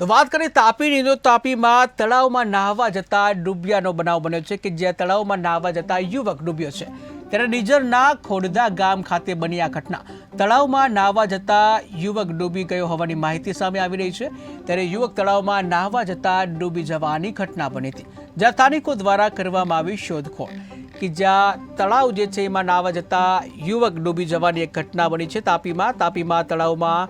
તો વાત કરીએ તાપીની તો તાપીમાં તળાવમાં નાહવા જતા ડૂબ્યાનો બનાવ બન્યો છે કે જ્યાં તળાવમાં નાહવા જતા યુવક ડૂબ્યો છે. ત્યારે નિજરના ખોડદા ગામ ખાતે બની આ ઘટના. તળાવમાં નાહવા જતા યુવક ડૂબી ગયો હોવાની માહિતી સામે આવી રહી છે. ત્યારે યુવક તળાવમાં નાહવા જતા ડૂબી જવાની ઘટના બની હતી. જ્યાં સ્થાનિકો દ્વારા કરવામાં આવી શોધખોળ કે જ્યાં તળાવ જે છે એમાં નાહવા જતા યુવક ડૂબી જવાની એક ઘટના બની છે તાપીમાં. તાપીમાં તળાવમાં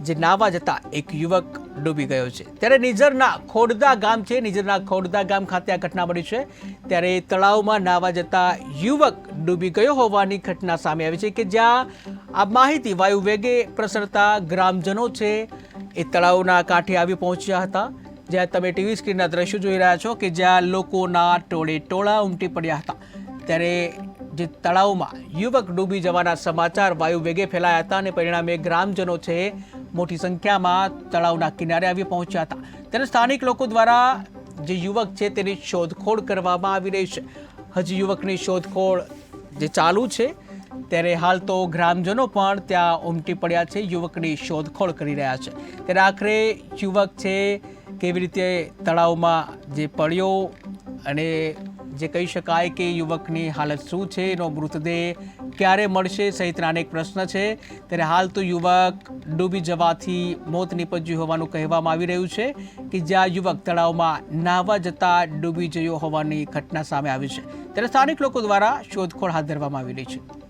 જે નાવા જતા એક યુવક ડૂબી ગયો છે. ત્યારે નિઝરના ખોડદા ગામ છે. નિઝરના ખોડદા ગામ ખાતે આ ઘટના બની છે. ત્યારે તળાવમાં નાવા જતા યુવક ડૂબી ગયો હોવાની ઘટના સામે આવી છે કે જ્યાં આ માહિતી વાયુ વેગે પ્રસરતા ગ્રામજનો છે એ તળાવના કાંઠે આવી પહોંચ્યા હતા. જ્યાં તમે ટીવી સ્ક્રીનના દ્રશ્યો જોઈ રહ્યા છો કે જ્યાં લોકોના ટોળે ટોળા ઉમટી પડ્યા હતા. ત્યારે જે તળાવમાં યુવક ડૂબી જવાના સમાચાર વાયુ વેગે ફેલાયા હતા અને પરિણામે ગ્રામજનો છે મોટી સંખ્યામાં તળાવના કિનારે આવી પહોંચ્યા હતા. ત્યારે સ્થાનિક લોકો દ્વારા જે યુવક છે તેની શોધખોળ કરવામાં આવી રહી છે. હજી યુવકની શોધખોળ જે ચાલુ છે, ત્યારે હાલ તો ગ્રામજનો પણ ત્યાં ઉમટી પડ્યા છે, યુવકની શોધખોળ કરી રહ્યા છે. ત્યારે આખરે યુવક છે, કેવી રીતે તળાવમાં જે પડ્યો અને જે કહી શકાય કે યુવકની હાલત શું છે, એનો મૃતદેહ ક્યારે મળશે સહિતના અનેક પ્રશ્ન છે. ત્યારે હાલ તો યુવક ડૂબી જવાથી મોત નીપજ્યું હોવાનું કહેવામાં આવી રહ્યું છે કે જ્યાં યુવક તળાવમાં નાહવા જતા ડૂબી ગયો હોવાની ઘટના સામે આવી છે. ત્યારે સ્થાનિક લોકો દ્વારા શોધખોળ હાથ ધરવામાં આવી રહી છે.